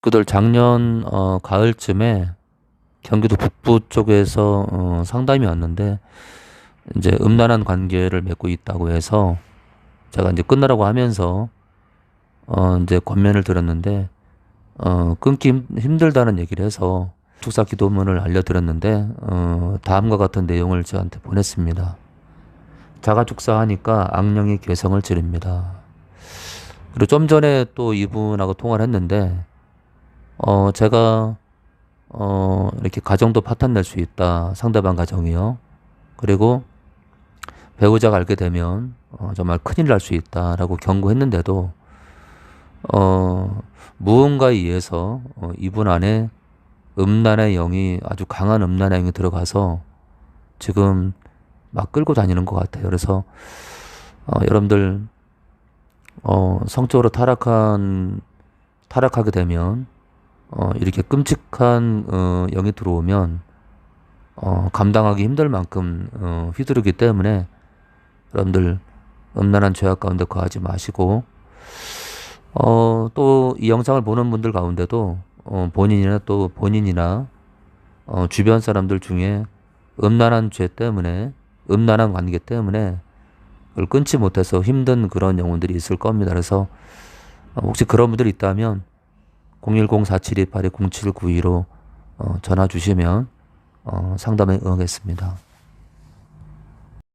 그들 작년 어, 가을쯤에 경기도 북부 쪽에서 어, 상담이 왔는데 이제 음란한 관계를 맺고 있다고 해서 제가 이제 끝나라고 하면서 어, 이제 권면을 들었는데 어, 끊기 힘- 힘들다는 얘기를 해서 축사 기도문을 알려드렸는데 어, 다음과 같은 내용을 저한테 보냈습니다. 자가 축사하니까 악령이 괴성을 지릅니다. 그리고 좀 전에 또 이분하고 통화를 했는데 어, 제가 어, 이렇게 가정도 파탄 낼수 있다. 상대방 가정이요. 그리고 배우자가 알게 되면 어, 정말 큰일 날 수 있다라고 경고했는데도 어, 무언가에 의해서 어, 이분 안에 음란의 영이 아주 강한 음란의 영이 들어가서 지금 막 끌고 다니는 것 같아요. 그래서 어, 여러분들 어, 성적으로 타락한 타락하게 되면 어, 이렇게 끔찍한 어, 영이 들어오면 어, 감당하기 힘들 만큼 어, 휘두르기 때문에 여러분들 음란한 죄악 가운데 거하지 마시고 어, 또 이 영상을 보는 분들 가운데도 어, 본인이나 또 본인이나 어, 주변 사람들 중에 음란한 죄 때문에 음란한 관계 때문에 그걸 끊지 못해서 힘든 그런 영혼들이 있을 겁니다. 그래서 어, 혹시 그런 분들이 있다면 010-4728-0792로 어, 전화 주시면 어, 상담에 응하겠습니다.